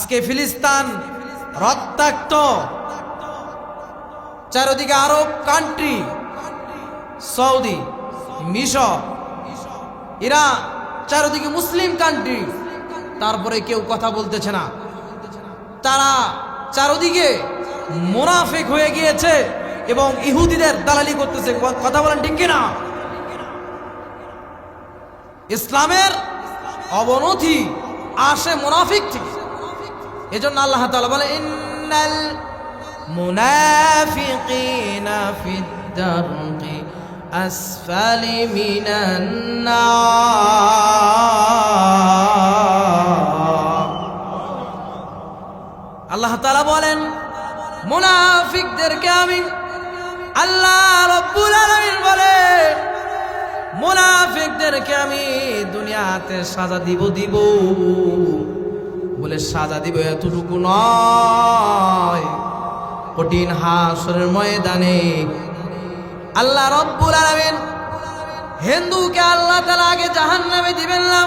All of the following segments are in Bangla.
আজকে ফিলিস্তান রক্তাক্ত। চারদিকে আরব কান্ট্রি সৌদি, মিশর এরা চারদিকে মুসলিম কান্ট্রি তারপরে কেউ কথা বলতেছে না। তারা চারদিকে মোনাফেক হয়ে গিয়েছে এবং ইহুদিদের দালালি করতেছে। কথা বলেন ঠিক কিনা? ইসলামের অবনতি আসে মোনাফিক থেকে। এজন্য আল্লাহ তাআলা বলে, ইন্নাল মুনাফিকিনা ফিদ দারকি আসফালি মিনান আল্লাহ তাআলা বলেন, মুনাফিকদেরকে আমি আল্লাহ রব্বুল আলামিন বলে, মুনাফিকদেরকে আমি দুনিয়াতে সাজা দিব দিব। বলে সাজা দিব এতটুকু নয়। কঠিন হাসরের ময়দানে আল্লাহ রব্বুল আলামিন হিন্দুকে আল্লাহ তাআলা আগে জাহান্নামে দিবেন না,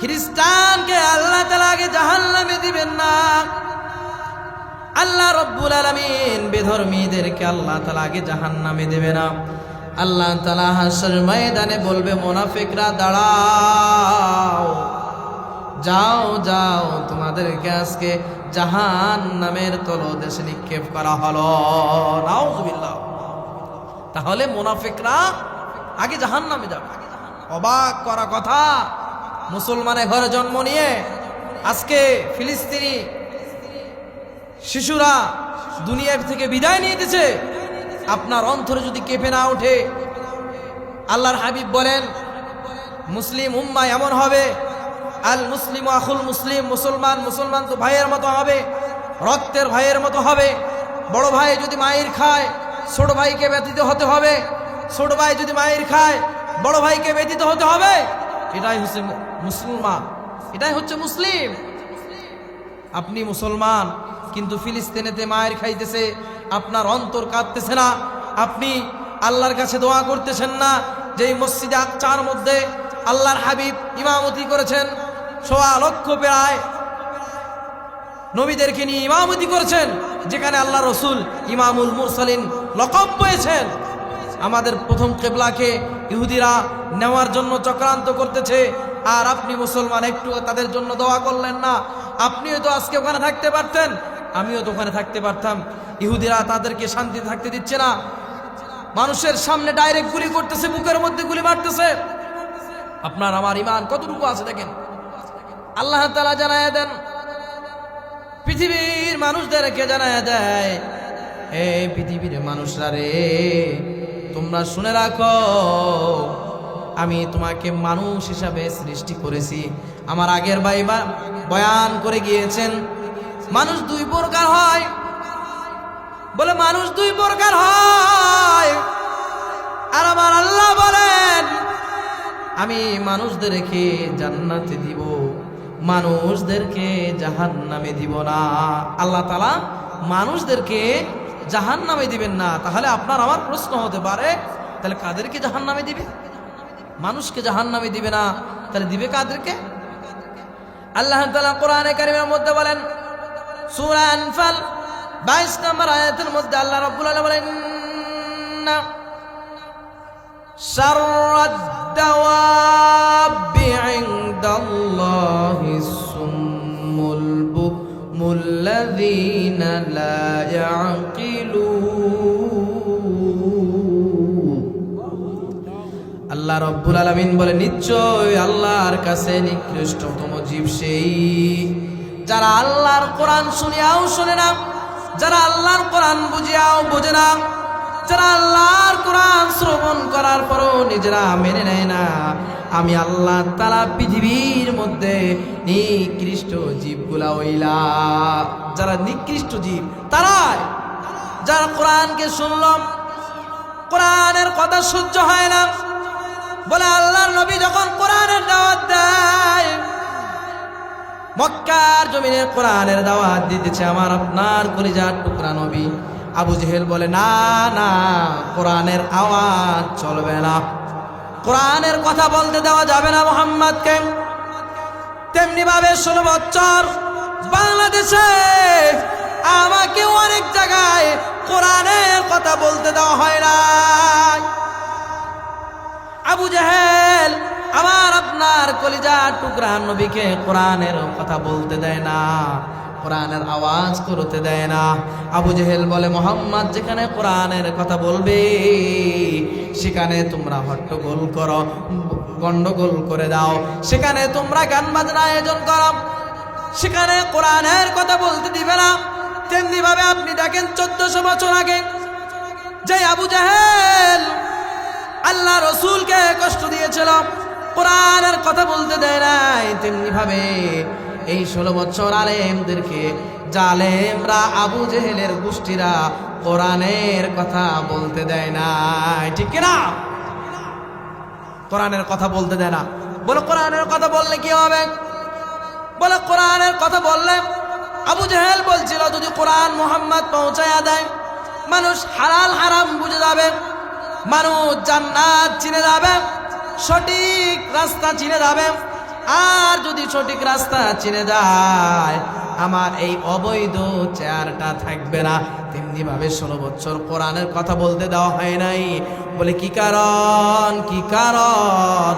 খ্রিস্টানকে আল্লাহ তাআলা আগে জাহান্নামে দিবেন না। আল্লাহ রব্বুল আলামিন বেধর্মীদেরকে আল্লাহ তাআলা আগে জাহান্নামে দেবে না। আল্লাহ তাআলা হাসর ময়দানে বলবে, মুনাফিকরা, দাঁড়াও। যাও যাও, তোমাদেরকে আজকে জাহান নামের তলদেশে নিক্ষেপ করা হলো। নাউজুবিল্লাহ। তাহলে মুনাফিকরা আগে জাহান নামে যাবে। অবাক করা কথা। মুসলমানের ঘরে জন্ম নিয়ে আজকে ফিলিস্তিনি শিশুরা দুনিয়া থেকে বিদায় নিয়ে দিছে। আপনার অন্তরে যদি কেঁপে না ওঠে, আল্লাহর হাবিব বলেন, মুসলিম উম্মা এমন হবে আল মুসলিম আখুল মুসলিম, মুসলমান মুসলমান তো ভাইয়ের মতো হবে, রক্তের ভাইয়ের মতো হবে। বড় ভাই যদি মায়ের খায়, ছোট ভাইকে ব্যতীত হতে হবে। ছোট ভাই যদি মায়ের খায়, বড় ভাইকে ব্যতীত হতে হবে। এটাই হচ্ছে মুসলমান। এটাই হচ্ছে মুসলিম। আপনি মুসলমান, কিন্তু ফিলিস্তিনেতে মায়ের খাইতেছে, আপনার অন্তর কাঁদতেছে না। আপনি আল্লাহর কাছে দোয়া করতেছেন না যে এই মসজিদে চার মধ্যে আল্লাহর হাবিব ইমামতি করেছেন সোয়া লক্ষ প্রায় নবীদেরকে নিয়ে ইমামতি করেছেন, যেখানে আল্লাহ রসুল ইমামুল মুরসালিন লকব পেয়েছেন। আমাদের প্রথম কেবলাকে ইহুদিরা নেওয়ার জন্য চক্রান্ত করতেছে, আর আপনি মুসলমান একটু তাদের জন্য দোয়া করলেন না। আপনিও তো আজকে ওখানে থাকতে পারতেন, আমিও তো ওখানে থাকতে পারতাম। ইহুদিরা তাদেরকে শান্তি থাকতে দিচ্ছে না। মানুষের সামনে ডাইরেক্ট গুলি করতেছে, বুকের মধ্যে গুলি মারতেছে। আপনার, আমার ইমান কতটুকু আছে দেখেন? আল্লাহ তালা জানায় দেন, পৃথিবীর মানুষদেরকে জানায় দেয় এই পৃথিবীর মানুষরা রে, তোমরা শুনে রাখো, আমি তোমাকে মানুষ হিসাবে সৃষ্টি করেছি। আমার আগের ভাই বা- বয়ান করে গিয়েছেন, মানুষ দুই প্রকার হয়। বলে, মানুষ দুই প্রকার হয়। আর আমার আল্লাহ বলেন, আমি মানুষদেরকে জান্নাতে দিব। মানুষদেরকে জাহান নামে দিব না আল্লাহ তালা মানুষদেরকে জাহান নামে দিবেন না তাহলে আপনার আমার প্রশ্ন হতে পারে তাহলে কাদেরকে জাহান নামে দিবে মানুষকে জাহান নামে দিবে না তাহলে দিবে কাদেরকে আল্লাহ তালা কোরআনে কারিমের মধ্যে বলেন সূরা আনফাল 22 নম্বর আয়াতের মধ্যে আল্লাহ রাব্বুল আলামিন বলেন না شر الدواب عند الله الصم البكم الذين لا يعقلون আল্লাহ রব্বুল আলামিন বলে নিশ্চয় আল্লাহর কাছে নিকৃষ্টতম জীব সেই যারা আল্লাহর কোরআন শুনিয়াও শুনে না যারা আল্লাহর কোরআন বুঝিয়াও বোঝে না যারা আল্লাহর কোরআন শ্রবণ করার পরও নিজেরা মেনে নেয় না। আমি আল্লাহ তারা পৃথিবীর মধ্যে নিকৃষ্ট জীবগুলা ওইলা যারা নিকৃষ্ট জীব, তারাই যারা কোরআনকে শুনলাম, কোরআনের কথা সহ্য হয় না। বলে আল্লাহর নবী যখন কোরআনের দাওয়াত দেয়, মক্কার জমিনে কোরআনের দাওয়াত দিতেছে আমার আপনার কলিজার টুকরা নবী। আবু জেহেল বলে, না না, কোরআনের আওয়াজ চলবে না। কোরআনের কথা বলতে দেওয়া যাবে না মোহাম্মদকে। তেমনি ভাবে ষোলো বছর বাংলাদেশে আমাকে অনেক জায়গায় কোরআনের কথা বলতে দেওয়া হয় না আবু জাহেল আমার আপনার কলিজা টুকরা নবীকে কোরআনের কথা বলতে দেয় না। কোরআনের আওয়াজ করতে দেয় না। আবু জেহেল বলে, মোহাম্মদ, যেখানে কোরআনের কথা বলবে, সেখানে তোমরা হট্টগোল করো, গন্ডগোল করে দাও। সেখানে তোমরা গান বাজনা আয়োজন করো। সেখানে কোরআনের কথা বলতে দিবে না। তেমনি ভাবে আপনি দেখেন, চোদ্দশো বছর আগে যে আবু জাহেল আল্লাহ রসুলকে কষ্ট দিয়েছিল, কোরআনের কথা বলতে দেয় নাই তেমনি ভাবে এই ষোলো বছর আলেমদেরকে জালেমরা আবু জেহেলের গোষ্ঠীরা কোরআনের কথা বলতে দেয় নাই। ঠিক কিনা? কোরআনের কথা বলতে দেয় না। বলে, কোরআনের কথা বললে কি হবে? বলে, কোরআনের কথা বললে আবু জেহেল বলছিল, যদি কোরআন মোহাম্মদ পৌঁছায়া দেয়, মানুষ হালাল হারাম বুঝে যাবে, মানুষ জান্নাত চিনে যাবে, সঠিক রাস্তা চিনে যাবে আর যদি সঠিক রাস্তা চিনে যায়, আমার এই অবৈধ চেয়ারটা থাকবে না। তেমনি ভাবে ষোলো বছর কোরআনের কথা বলতে দেওয়া হয় নাই। বলে, কি কারণ? কি কারণ?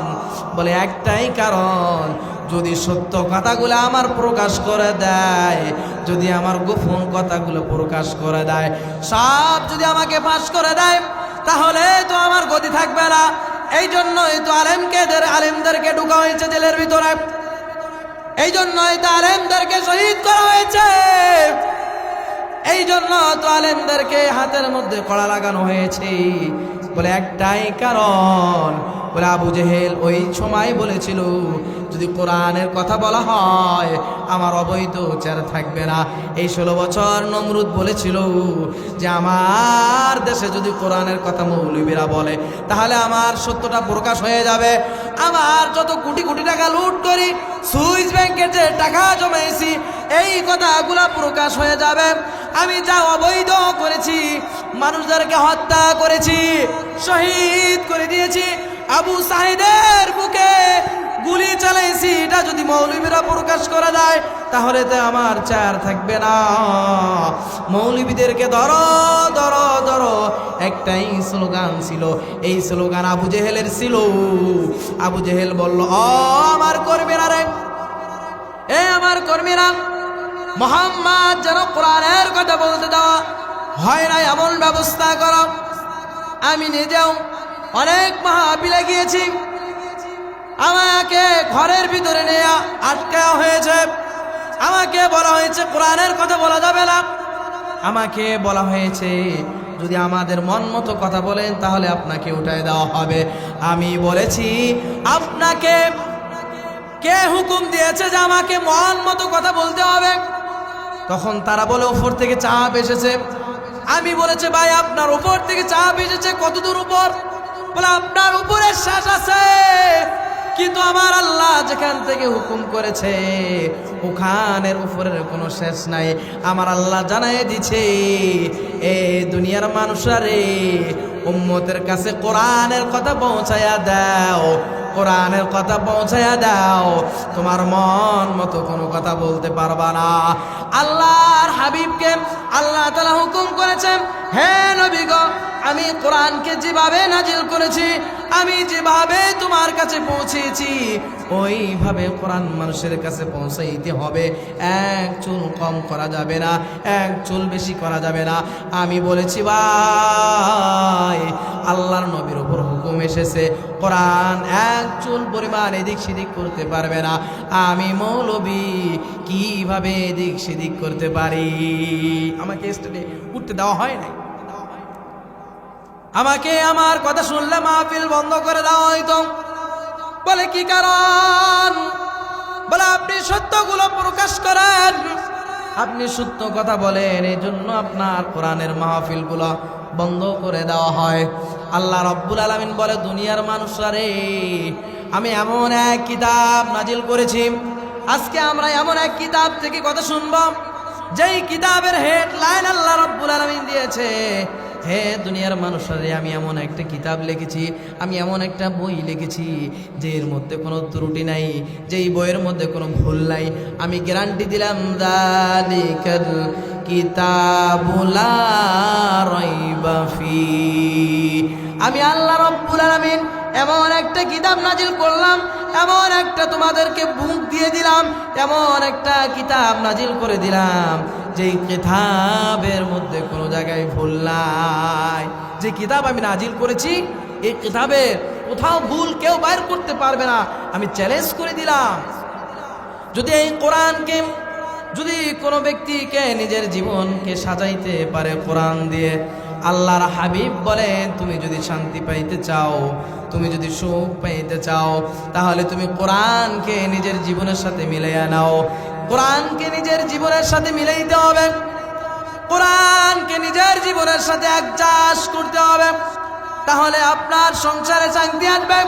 বলে, একটাই কারণ, যদি সত্য কথাগুলো আমার প্রকাশ করে দেয়, যদি আমার গোপন কথাগুলো প্রকাশ করে দেয়, সব যদি আমাকে ফাঁস করে দেয়, তাহলে তো আমার গতি থাকবে না। এই জন্যই তো আলেমকে আলেমদেরকে ঢুকা হয়েছে জেলের ভিতরে। এই জন্যই তো আলেমদেরকে শহীদ করা হয়েছে। এই জন্য তো আলেমদেরকে হাতের মধ্যে কড়া লাগানো হয়েছে। বলে একটাই কারণ বলে আবু জেহেল ওই সময় বলেছিল, যদি কোরআনের কথা বলা হয়, আমার অবৈধ চার থাকবে না। এই ষোলো বছর নমরুদ বলেছিল যে, আমার দেশে যদি কোরআনের কথা মৌলবীরা বলে, তাহলে আমার সত্যটা প্রকাশ হয়ে যাবে। আমার যত কোটি কোটি টাকা লুট করি, সুইস ব্যাংকে যে টাকা জমাইছি এই কথাগুলা প্রকাশ হয়ে যাবে। আমি যা অবৈধ করেছি, মানুষদেরকে হত্যা করেছি, শহীদ করে দিয়েছি আবু সাহিদের বুকে গুলি চালাইছি এটা যদি মৌলবীরা প্রকাশ করা যায়, তাহলে তো আমার চার থাকবে না। মৌলবীদেরকে ধরো ধরো ধরো। একটাই স্লোগান ছিল, এই স্লোগান আবু জেহেলের ছিল। আবু জেহেল বলল ও আমার কর্মীরা রে। এ, আমার কর্মীরা, মোহাম্মদ যেন কোরআনের কথা বলতে দেওয়া হয় না, এমন ব্যবস্থা করো। আমি নিজেও অনেক মাহাবিলে গিয়েছি। আমাকে ঘরের ভিতরে নিয়ে আটকা হয়েছে। আমাকে বলা হয়েছে, কোরআনের কথা বলা যাবে না। আমাকে বলা হয়েছে, যদি আমাদের মন মতো কথা বলেন, তাহলে আপনাকে উঠায় দেওয়া হবে। আমি বলেছি, আপনাকে কে হুকুম দিয়েছে যে আমাকে মন মতো কথা বলতে হবে? তখন তারা বলে, উপর থেকে চাপ এসেছে। আমি বলেছি, ভাই, আপনার উপর থেকে চাপ এসেছে। কত দূর উপর? বলে, আপনার উপরে শ্বাস আছে, কিন্তু আমার আল্লাহ যেখান থেকে হুকুম করেছে, ওখানের উপরের কোনো শেষ নাই। আমার আল্লাহ জানাই দিছে, এ দুনিয়ার মানুষরা উম্মতের কাছে কোরআনের কথা পৌঁছায়া দাও, কোরআনের কথা পৌঁছায়া দাও। তোমার মন মতো কোনো কথা বলতে পারবা না। আল্লাহর হাবিবকে আল্লাহ তালা হুকুম করেছেন, হে নবী গো আমি কোরআনকে যেভাবে নাজিল করেছি, আমি যেভাবে তোমার কাছে পৌঁছেছি, ওইভাবে কোরআন মানুষের কাছে পৌঁছাইতে হবে। এক চুল কম করা যাবে না, এক চুল বেশি করা যাবে না। আমি বলেছি, ভাই, আল্লাহর নবীর উপর হুকুম এসেছে। কোরআন এক চুল পরিমাণ এদিক সেদিক করতে পারবে না। আমি মৌলবী, কীভাবে এদিক সেদিক করতে পারি? আমাকে স্টেডে উঠতে দেওয়া হয় নাই। আমাকে আমার কথা শুনলে মাহফিল বন্ধ করে দেওয়া হইতো। বলে, কি কারণ? বলে, আপনি সত্যগুলো প্রকাশ করেন। আপনি সত্য কথা বলেন। এই জন্য আপনার কোরআনের মাহফিলগুলো বন্ধ করে দেওয়া হয়। আল্লাহ রব্বুল আলমিন বলে, দুনিয়ার মানুষরা রে, আমি এমন এক কিতাব নাজিল করেছি। আজকে আমরা এমন এক কিতাব থেকে কথা শুনব। যেই কিতাবের হেডলাইন আল্লাহ আলমিন দিয়েছে। হে দুনিয়ার মানুষরে আমি এমন একটা কিতাব লিখেছি, আমি এমন একটা বই লিখেছি যে এর মধ্যে কোনো ত্রুটি নাই যে এই বইয়ের মধ্যে কোনো ভুল নাই। আমি গ্যারান্টি দিলাম, দালিকাল কিতাবুলা রাইবা ফি। আমি আল্লাহ রব্বুল আলামিন এমন একটা কিতাব নাজিল করলাম, এমন একটা তোমাদেরকে বুক দিয়ে দিলাম, এমন একটা কিতাব নাজিল করে দিলাম যে কিতাবের মধ্যে কোনো জায়গায় ভুল নাই। যে কিতাব আমি নাজিল করেছি, এই কিতাবের কোথাও ভুল কেউ বাইর করতে পারবে না, আমি চ্যালেঞ্জ করে দিলাম। যদি এই কোরআনকে, যদি কোনো ব্যক্তিকে নিজের জীবনকে সাজাইতে পারে কোরআন দিয়ে, আল্লাহর হাবিব বলেন, তুমি যদি শান্তি পাইতে চাও তুমি যদি সুখ পাইতে চাও, তাহলে তুমি কোরআনকে নিজের জীবনের সাথে মিলাইয়া নাও। কোরআনকে নিজের জীবনের সাথে মিলাইতে হবে। কোরআনকে নিজের জীবনের সাথে একচাষ করতে হবে। তাহলে আপনার সংসারে শান্তি আসবে,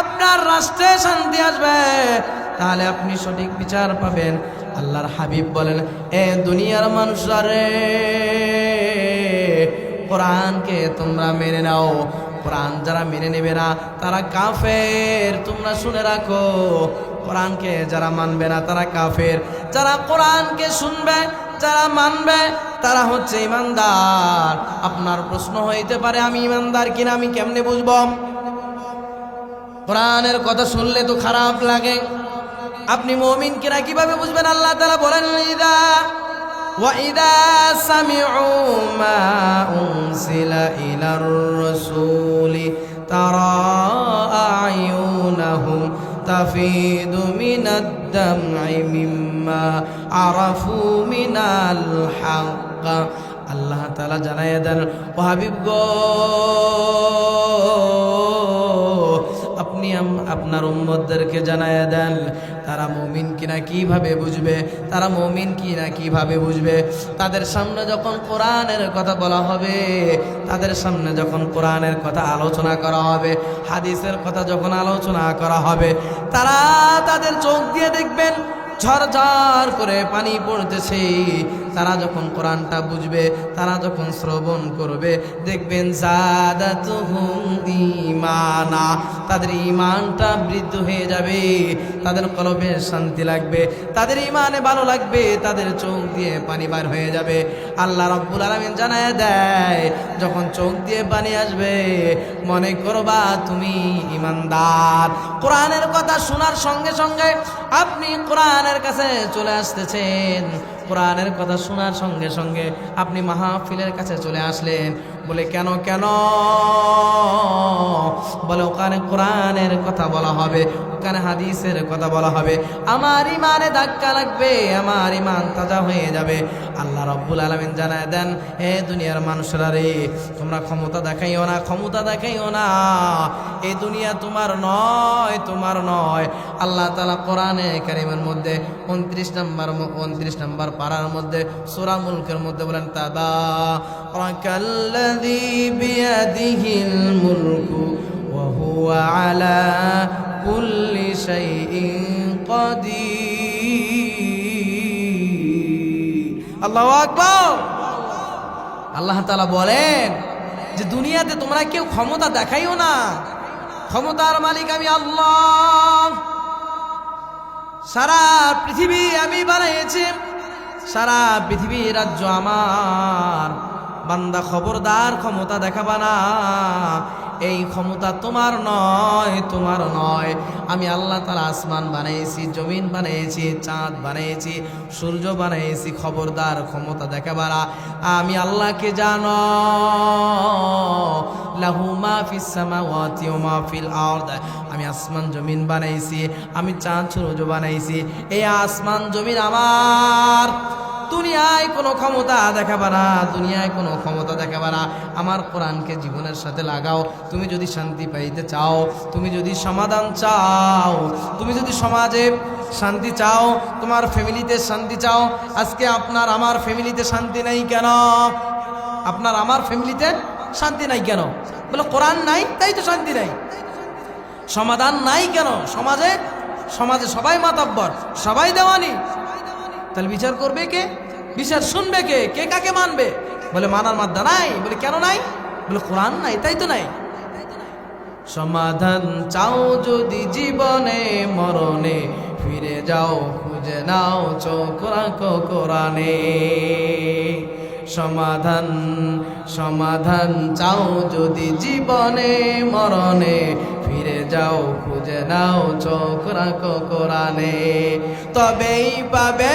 আপনার রাষ্ট্রে শান্তি আসবে। তাহলে আপনি সঠিক বিচার পাবেন। আল্লাহর হাবিব বলেন, এ দুনিয়ার মানুষরা রে, কোরআনকে তোমরা মেনে নাও। কোরআন যারা মেনে নেবে না, তারা কাফের। তোমরা শুনে রাখো, কোরআনকে যারা মানবে না, তারা কাফের। যারা কোরআনকে শুনবে, যারা মানবে, তারা হচ্ছে ইমানদার। আপনার প্রশ্ন হইতে পারে, আমি ইমানদার কিনা, আমি কেমনে বুঝব? কোরআনের কথা শুনলে তো খারাপ লাগে। আপনি মমিন কিনা, কীভাবে বুঝবেন? আল্লাহ তালা বলেন, ইদা وإذا سمعوا ما أنزل إلى الرسول ترى أعينهم تفيض من الدمع مما عرفوا من الحق আল্লাহ তালা জানাই দেন ও হাবিব গো আপনি আপনার উম্মতদেরকে জানায় দেন। তারা মমিন কিনা কীভাবে বুঝবে? তারা মমিন কিনা কীভাবে বুঝবে? তাদের সামনে যখন কোরআনের কথা বলা হবে, তাদের সামনে যখন কোরআনের কথা আলোচনা করা হবে, হাদিসের কথা যখন আলোচনা করা হবে, তারা তাদের চোখ দিয়ে দেখবেন, ঝরঝর করে পানি পড়তেছে। তারা যখন কোরআনটা বুঝবে, তারা যখন শ্রবণ করবে, দেখবেন ঈমানা, তাদের ইমানটা বৃদ্ধ হয়ে যাবে, তাদের কলবে শান্তি লাগবে, তাদের ইমানে ভালো লাগবে, তাদের চোখ দিয়ে পানি বার হয়ে যাবে। আল্লাহ রাব্বুল আলামিন জানায় দেয়, যখন চোখ দিয়ে পানি আসবে, মনে করবা তুমি ইমানদার কোরআনের কথা শোনার সঙ্গে সঙ্গে আপনি কোরআনের কাছে চলে আসতেছেন। কোরআনের কথা শোনার সঙ্গে সঙ্গে আপনি মাহফিলের কাছে চলে আসলেন। বলে, কেন কেন? বলে, ওখানে কোরআনের কথা বলা হবে, ওখানে হাদিসের কথা বলা হবে। আমার ইমানে ধাক্কা লাগবে, আমার ইমান তাজা হয়ে যাবে। আল্লাহ রব্বুল আলমিন জানায় দেন হে দুনিয়ার মানুষরা রে, তোমরা ক্ষমতা দেখাইও না, ক্ষমতা দেখাইও না। এই দুনিয়া তোমার নয় তোমার নয়। আল্লাহ তালা কোরআনে কারিমের মধ্যে, উনত্রিশ নম্বর উনত্রিশ নম্বর পাড়ার মধ্যে, সুরা মুলকের মধ্যে বলেন তাদা বিয়াদিহিল মুলকু ওয়া হুয়া আলা কুল্লি শাইইন কাদির আল্লাহু আকবার আল্লাহ তাআলা বলেন যে দুনিয়াতে তোমরা কেউ ক্ষমতা দেখাইও না। ক্ষমতার মালিক আমি আল্লাহ। সারা পৃথিবী আমি বানিয়েছি। সারা পৃথিবীর রাজ্য আমার। বান্দা খবরদার ক্ষমতা দেখাবা না। এই ক্ষমতা তোমার নয় তোমার নয়। আমি আল্লাহ তালা আসমান বানিয়েছি জমিন বানিয়েছি চাঁদ বানিয়েছি সূর্য বানিয়েছি খবরদার ক্ষমতা দেখাবা না। আমি আল্লাহকে জানো আমি আসমান, জমিন বানাইছি, আমি চাঁদ, সূর্য বানাইছি। এই আসমান, জমিন আমার। দুনিয়ায় কোনো ক্ষমতা দেখাবা না, দুনিয়ায় কোনো ক্ষমতা দেখাবা না। আমার কোরআনকে জীবনের সাথে লাগাও। তুমি যদি শান্তি পাইতে চাও, তুমি যদি সমাধান চাও, তুমি যদি সমাজে শান্তি চাও, তোমার ফ্যামিলিতে শান্তি চাও, আজকে আপনার আমার ফ্যামিলিতে শান্তি নাই কেন? আপনার আমার ফ্যামিলিতে শান্তি নাই কেন? বলে, কোরআন নাই, তাই তো শান্তি নাই। সমাধান নাই কেন? সমাজে সমাজে সবাই মাতাব্বর, সবাই দেওয়ানি। তাহলে বিচার করবে কে? বিচার শুনবে কে? কে কাকে মানবে? বলে, মানার মাদ্দা নাই। বলে, কেন নাই? বলে, কোরআন নাই, তাই তো নাই। সমাধান চাও যদি জীবনে, মরণে ফিরে যাও, খুঁজে নাও চোখ কোরআনে। সমাধান সমাধান চাও যদি জীবনে, মরণে ফিরে যাও, খুঁজে নাও চোখ রাখো কোরআনে। তবেই পাবে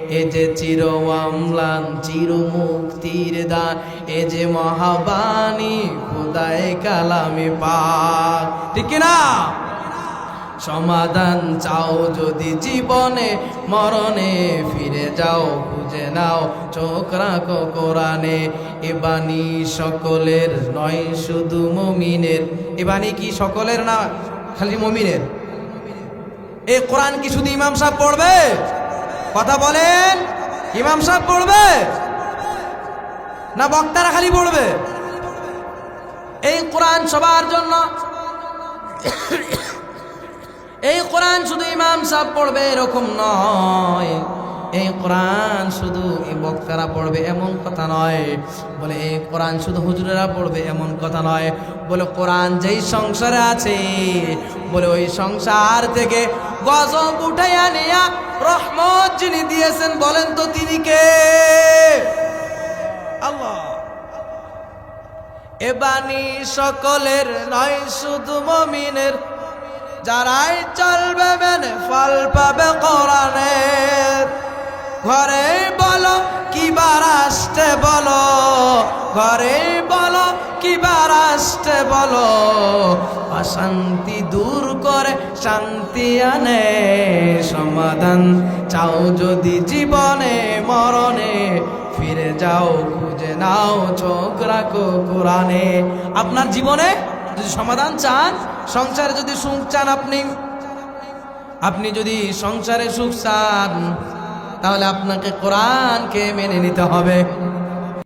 এ যে চির আমলান, চির মুক্তির দান, এ যে মহাবাণী, খুদায় কালামে পাক। ঠিক না সমাধান চাও যদি জীবনে, মরণে ফিরে যাও, খুঁজে নাও, চোখ রাখো কোরআনে। এ বাণী সকলের নয়, শুধু মমিনের। এ বাণী কি সকলের না, খালি মমিনের? এ কোরআন কি শুধু ইমাম সাহেব পড়বে? কথা বলেন, ইমাম সাহেব পড়বে? না বক্তারা খালি পড়বে? এই কোরআন সবার জন্য। এই কোরআন শুধু ইমাম সাহেব পড়বে এরকম নয়। এই কোরআন শুধু এই বক্তারা পড়বে এমন কথা নয়। বলে এই কোরআন শুধু হুজুরেরা পড়বে এমন কথা নয়। বলে কোরআন যেই সংসারে আছে, বলে ওই সংসার থেকে গজব উঠাইয়া নিয়া রহমত যিনি দিয়েছেন, বলেন তো তিনি কে? আল্লাহ। এ সকলের নয়, শুধু মমিনের। যারাই চলবে, মেনে ফল পাবে কোরআনের। ঘরে বলো, কিবার আসতে বলো। ঘরে বলো, কিবার আসতে বলো। অশান্তি দূর করে শান্তি আনে, সমাধান চাও যদি জীবনে, মরণে। ফিরে যাও, খুঁজে নাও, চোখ রাখো কোরআনে। আপনার জীবনে যদি সমাধান চান, সংসারে যদি সুখ চান আপনি আপনি যদি সংসারে সুখ চান তাহলে আপনাকে কোরআনকে মেনে নিতে হবে।